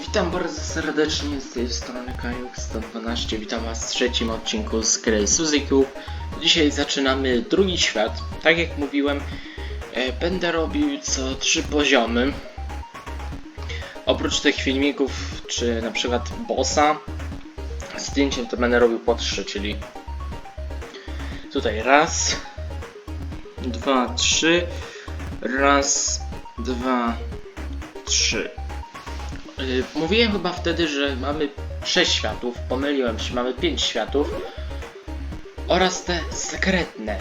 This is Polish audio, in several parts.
Witam bardzo serdecznie z tej strony Kajuk 112. Witam Was w trzecim odcinku z gry Suzy Dzisiaj zaczynamy drugi świat. Tak jak mówiłem, e, będę robił co trzy poziomy. Oprócz tych filmików, czy na przykład bossa, zdjęciem to będę robił po trzy, czyli tutaj raz, dwa, trzy, raz, dwa, trzy. Yy, Mówiłem chyba wtedy, że mamy 6 światów, pomyliłem się, mamy 5 światów oraz te sekretne.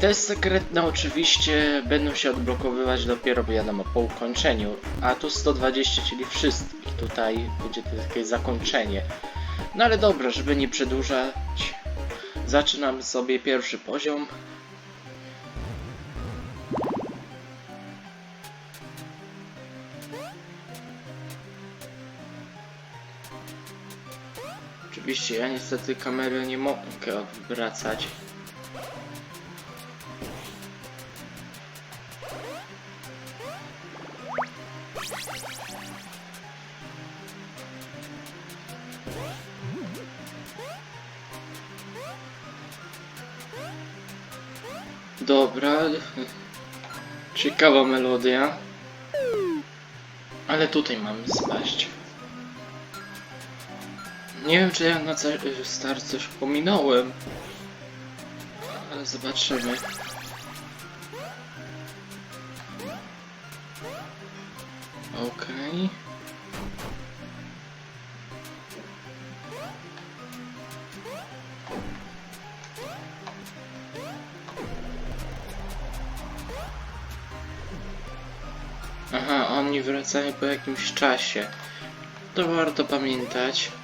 Te sekretne oczywiście będą się odblokowywać dopiero wiadomo po ukończeniu, a tu 120, czyli wszystkich, tutaj będzie takie zakończenie. No ale dobra, żeby nie przedłużać, zaczynamy sobie pierwszy poziom. Oczywiście ja niestety kamery nie mogę odwracać. Dobra. Ciekawa melodia. Ale tutaj mamy spaść. Nie wiem, czy ja na co, start coś pominąłem. Ale zobaczymy. Okej. Aha, oni wracają po jakimś czasie. To warto pamiętać.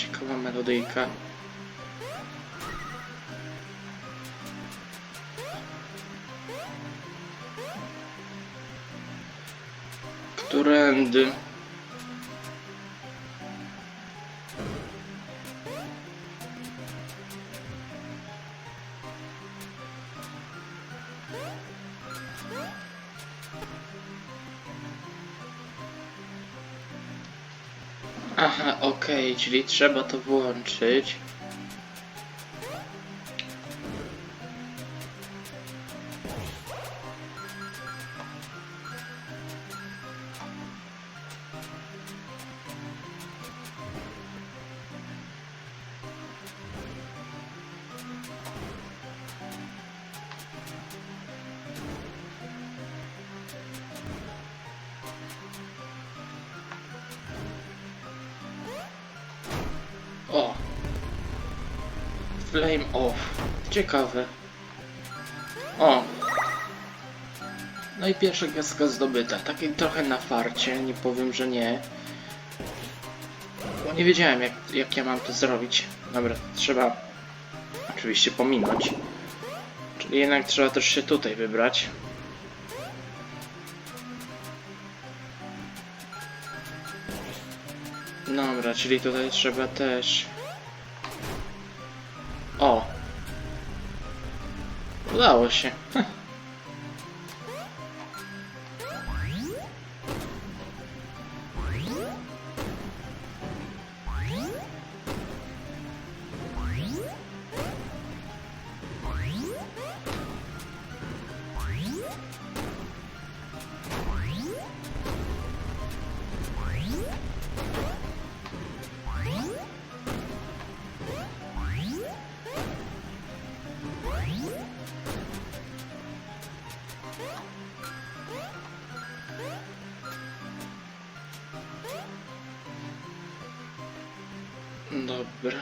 Ciekawa melodyjka. Którędy? Aha, okej, czyli trzeba to włączyć. Ciekawe. O! No i pierwsza gwiazdka zdobyta. Takie trochę na farcie, nie powiem, że nie. Bo nie wiedziałem, jak, jak ja mam to zrobić. Dobra, trzeba oczywiście pominąć. Czyli jednak trzeba też się tutaj wybrać. Dobra, czyli tutaj trzeba też... Udało się. Dobra.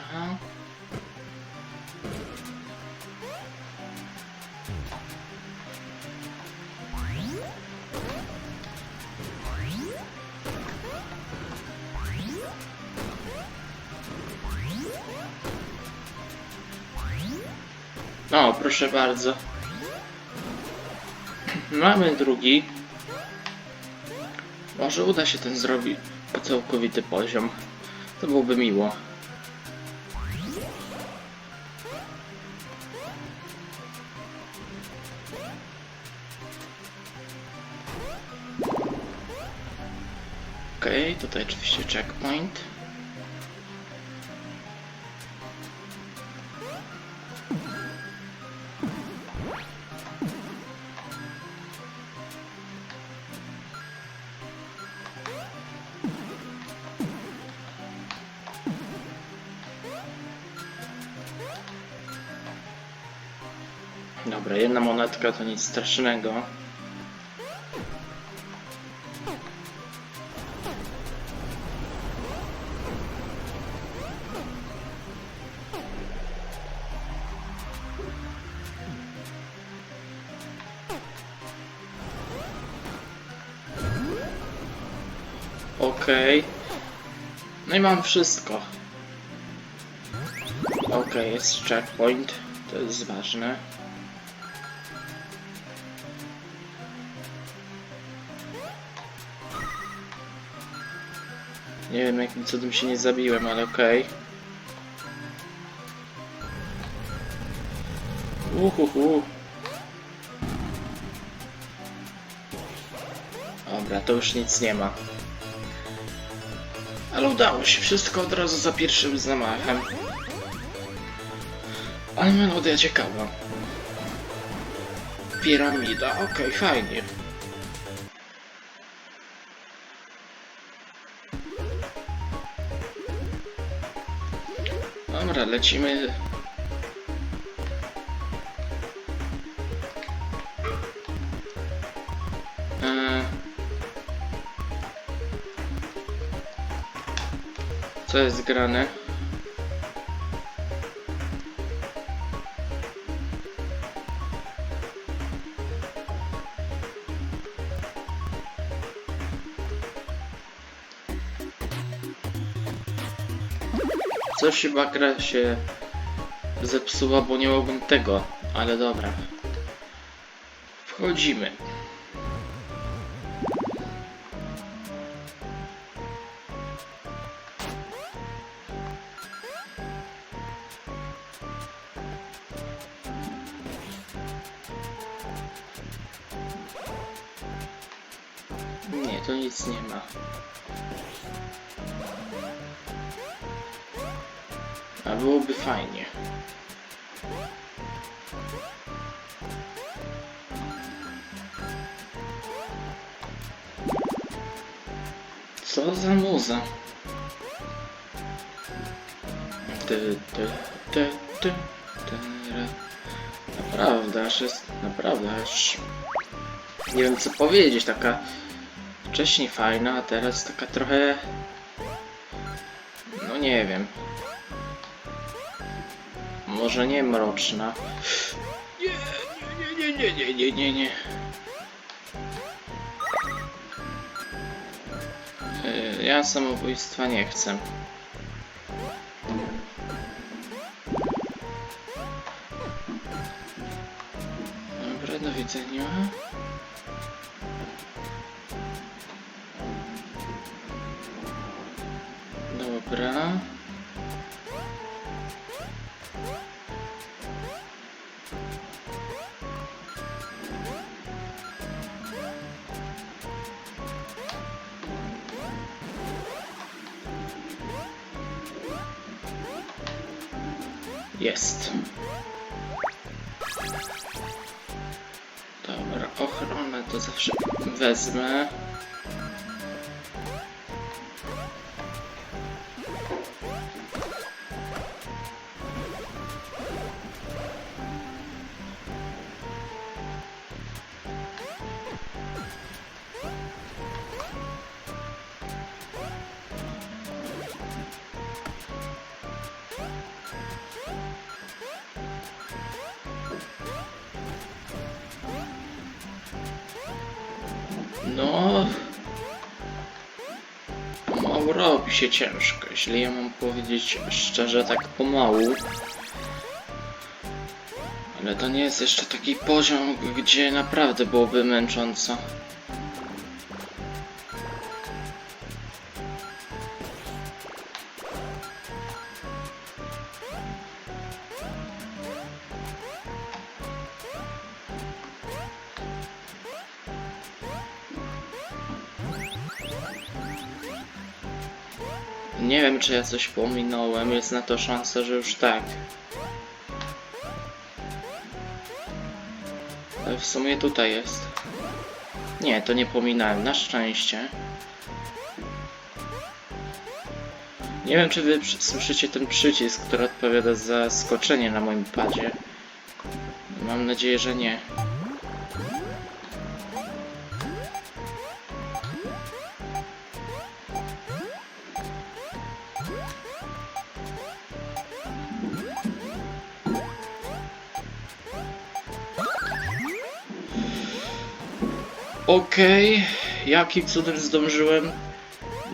O, proszę bardzo. Mamy drugi. Może uda się ten zrobić całkowity poziom. To byłoby miło. Tutaj oczywiście checkpoint. Dobra, jedna monetka to nic strasznego. No i mam wszystko. Okej, jest checkpoint. To jest ważne. Nie wiem jakim cudem się nie zabiłem, ale okej. Uhuhu. Dobra, to już nic nie ma. Ale udało się, wszystko od razu za pierwszym zamachem. Ale melodia ciekawa. Piramida, okej, fajnie. Dobra, lecimy. Co jest grane? Coś chyba gra się zepsuła, bo nie mogłem tego, ale dobra. Wchodzimy. To nic nie ma. A byłoby fajnie. Co za muza? Ty, ty, ty, ty. Naprawdę, aż jest, naprawdę, aż... Nie wiem co powiedzieć, taka wcześniej fajna, a teraz taka trochę... No nie wiem. Może nie mroczna. Nie, nie, nie, nie, nie, nie, nie, nie. Yy, Ja samobójstwa nie chcę. Dobra, do widzenia. Dobra. Jest. Dobra, ochronę to zawsze wezmę. No. Pomału robi się ciężko, jeśli ja mam powiedzieć szczerze, tak pomału. Ale to nie jest jeszcze taki poziom, gdzie naprawdę byłoby męcząco. Nie wiem, czy ja coś pominąłem. Jest na to szansa, że już tak. Ale w sumie tutaj jest. Nie, to nie pominąłem, na szczęście. Nie wiem, czy wy słyszycie ten przycisk, który odpowiada za skoczenie na moim padzie. Mam nadzieję, że nie. Okej, jakim cudem zdążyłem?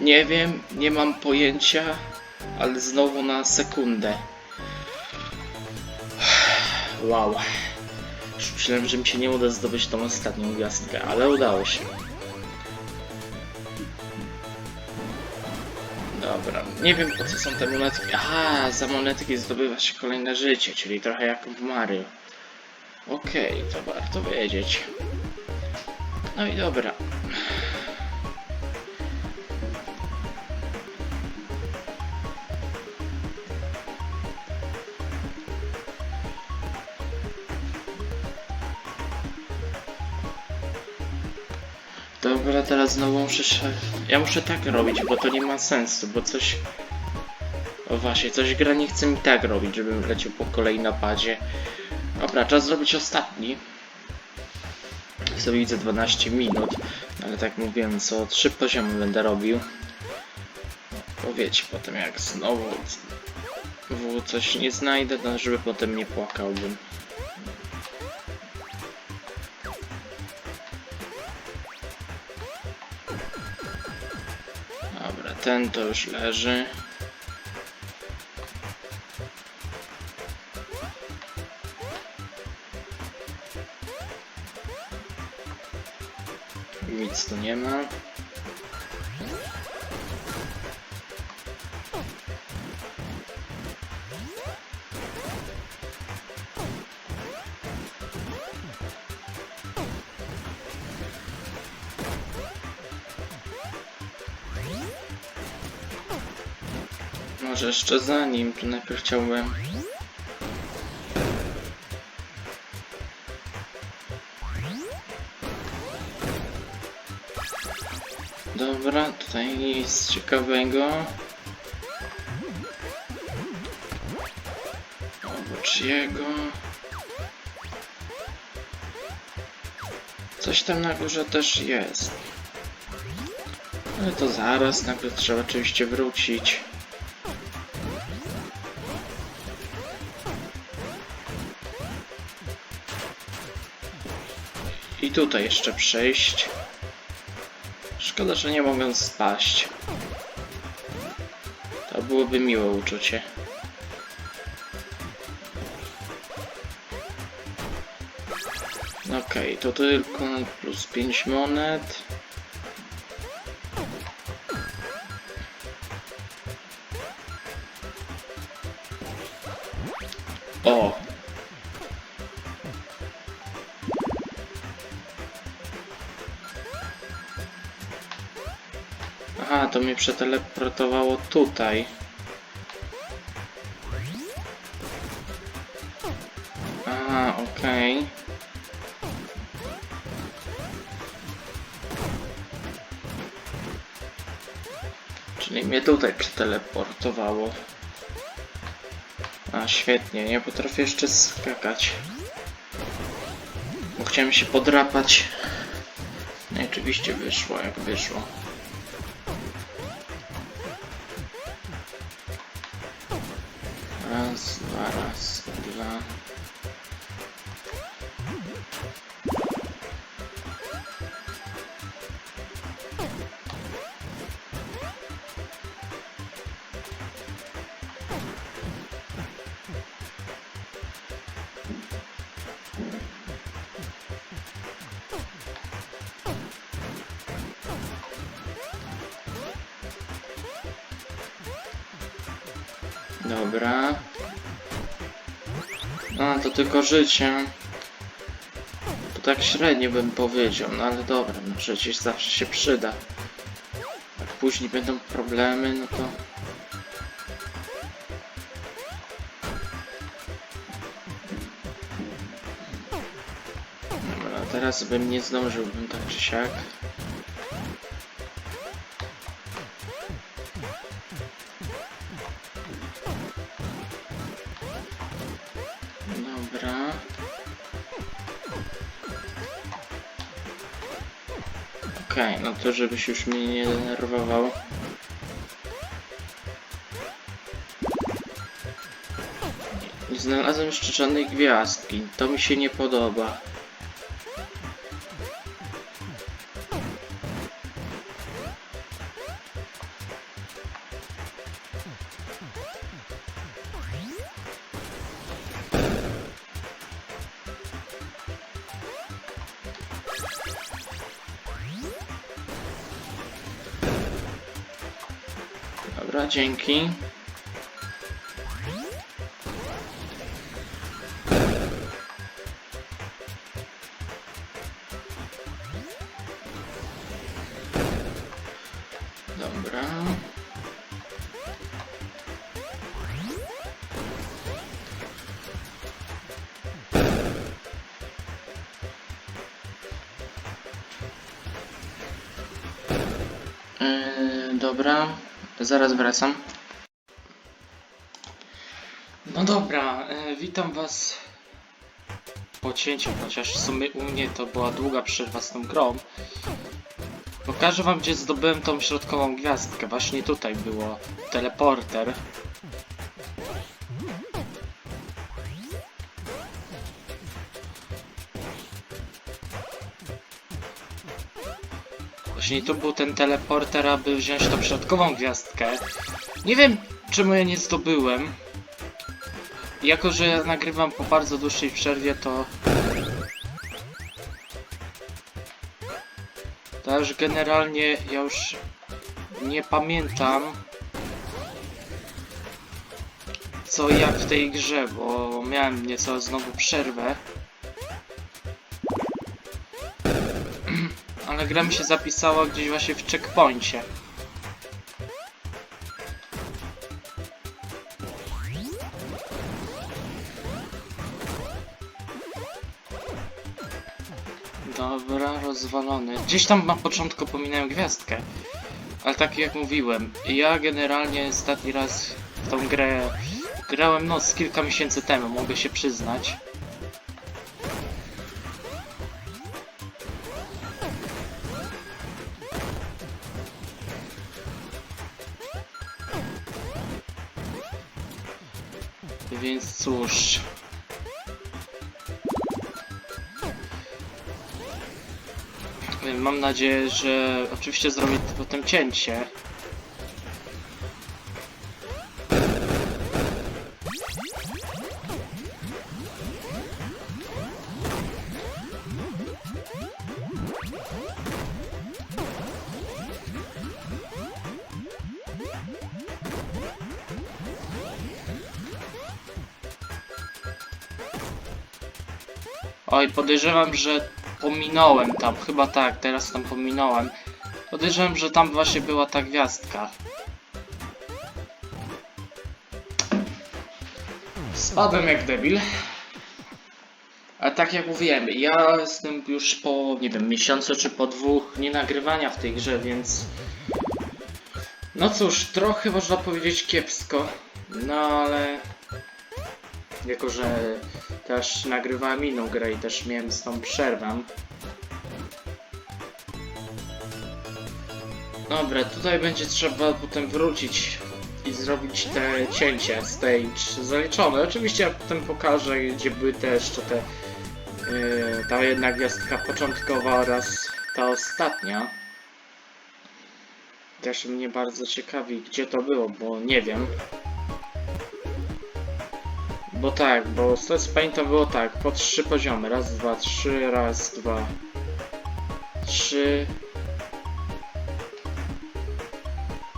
Nie wiem, nie mam pojęcia, ale znowu na sekundę. Wow. Już myślałem, że mi się nie uda zdobyć tą ostatnią gwiazdkę, ale udało się. Dobra, nie wiem po co są te monetki. Aha, za monetki zdobywa się kolejne życie, czyli trochę jak w Mario. Okej, to warto wiedzieć. No i dobra. Dobra, teraz znowu muszę. Ja muszę tak robić, bo to nie ma sensu, bo coś... O właśnie, coś gra nie chce mi tak robić, żebym leciał po kolei na padzie. Dobra, czas zrobić ostatni. Sobie widzę 12 minut, ale tak mówiłem, co 3 poziomy będę robił. Bo wiecie, potem jak znowu coś nie znajdę, no żeby potem nie płakałbym. Dobra, ten to już leży. Nie ma. Może jeszcze zanim, to najpierw chciałbym... Tutaj nic ciekawego. Obok jego. Coś tam na górze też jest. Ale to zaraz, nagle trzeba oczywiście wrócić. I tutaj jeszcze przejść. Szkoda, że nie mogę spaść. To byłoby miłe uczucie. Okej, to tylko plus 5 monet. Aha, to mnie przeteleportowało tutaj. Aha, okej. Czyli mnie tutaj przeteleportowało. A, świetnie, nie potrafię jeszcze skakać. Bo chciałem się podrapać. No i oczywiście wyszło jak wyszło. Dobra. A, to tylko życie. To tak średnio bym powiedział, no ale dobra, no przecież zawsze się przyda. Jak później będą problemy, no to... Dobra, teraz bym nie zdążyłbym tak czy siak. To żebyś już mnie nie denerwował. Znalazłem jeszcze gwiazdki. To mi się nie podoba. Dobra, dzięki. Dobra. Yy, dobra, zaraz wracam. No dobra, e, witam was po cięciu, chociaż w sumie u mnie to była długa przerwa z tą grą. Pokażę wam, gdzie zdobyłem tą środkową gwiazdkę. Właśnie tutaj było teleporter. Właśnie tu był ten teleporter, aby wziąć tą środkową gwiazdkę. Nie wiem, czemu ja nie zdobyłem. Jako, że ja nagrywam po bardzo dłuższej przerwie, to... To już generalnie ja już nie pamiętam co jak w tej grze, bo miałem nieco znowu przerwę. Gra mi się zapisała gdzieś właśnie w checkpoincie. Dobra, rozwalony. Gdzieś tam na początku pominąłem gwiazdkę. Ale tak jak mówiłem, ja generalnie ostatni raz w tą grę grałem no z kilka miesięcy temu, mogę się przyznać. Nadzieję, że oczywiście zrobię potem cięcie. Oj, podejrzewam, że pominąłem tam, chyba tak, teraz tam pominąłem. Podejrzewam, że tam właśnie była ta gwiazdka. Spadłem jak debil. A tak jak mówiłem, ja jestem już po, nie wiem, miesiącu czy po dwóch nie nagrywania w tej grze, więc... No cóż, trochę można powiedzieć kiepsko, no ale... Jako, że też nagrywałem inną grę i też miałem z tą przerwę. Dobra, tutaj będzie trzeba potem wrócić i zrobić te cięcie stage zaliczone. Oczywiście ja potem pokażę, gdzie były te jeszcze te yy, ta jedna gwiazdka początkowa oraz ta ostatnia. Też mnie bardzo ciekawi, gdzie to było, bo nie wiem. Bo tak, bo z Test Painta było tak, po trzy poziomy. Raz, dwa, trzy, raz, dwa, trzy.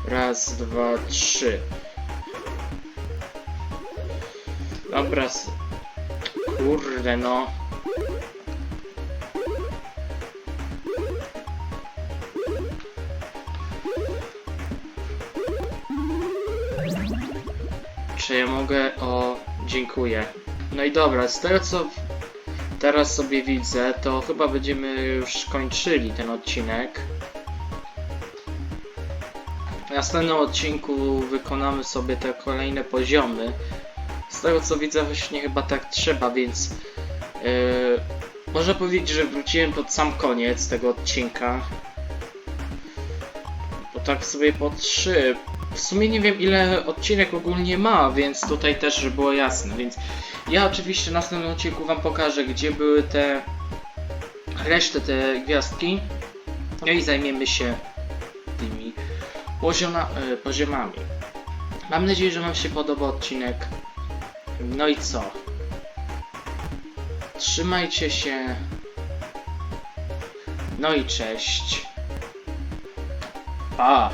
Raz, dwa, trzy. Dobra. Kurde no. Czy ja mogę... O, dziękuję. No i dobra, z tego co teraz sobie widzę, to chyba będziemy już kończyli ten odcinek. W następnym odcinku wykonamy sobie te kolejne poziomy. Z tego co widzę, właśnie chyba tak trzeba, więc yy, można powiedzieć, że wróciłem pod sam koniec tego odcinka. Bo tak sobie po trzy. W sumie nie wiem ile odcinek ogólnie ma, więc tutaj też, żeby było jasne, więc ja oczywiście w następnym odcinku wam pokażę, gdzie były te resztę te gwiazdki. No i zajmiemy się tymi e, poziomami. Mam nadzieję, że wam się podoba odcinek. No i co? Trzymajcie się. No i cześć. Pa!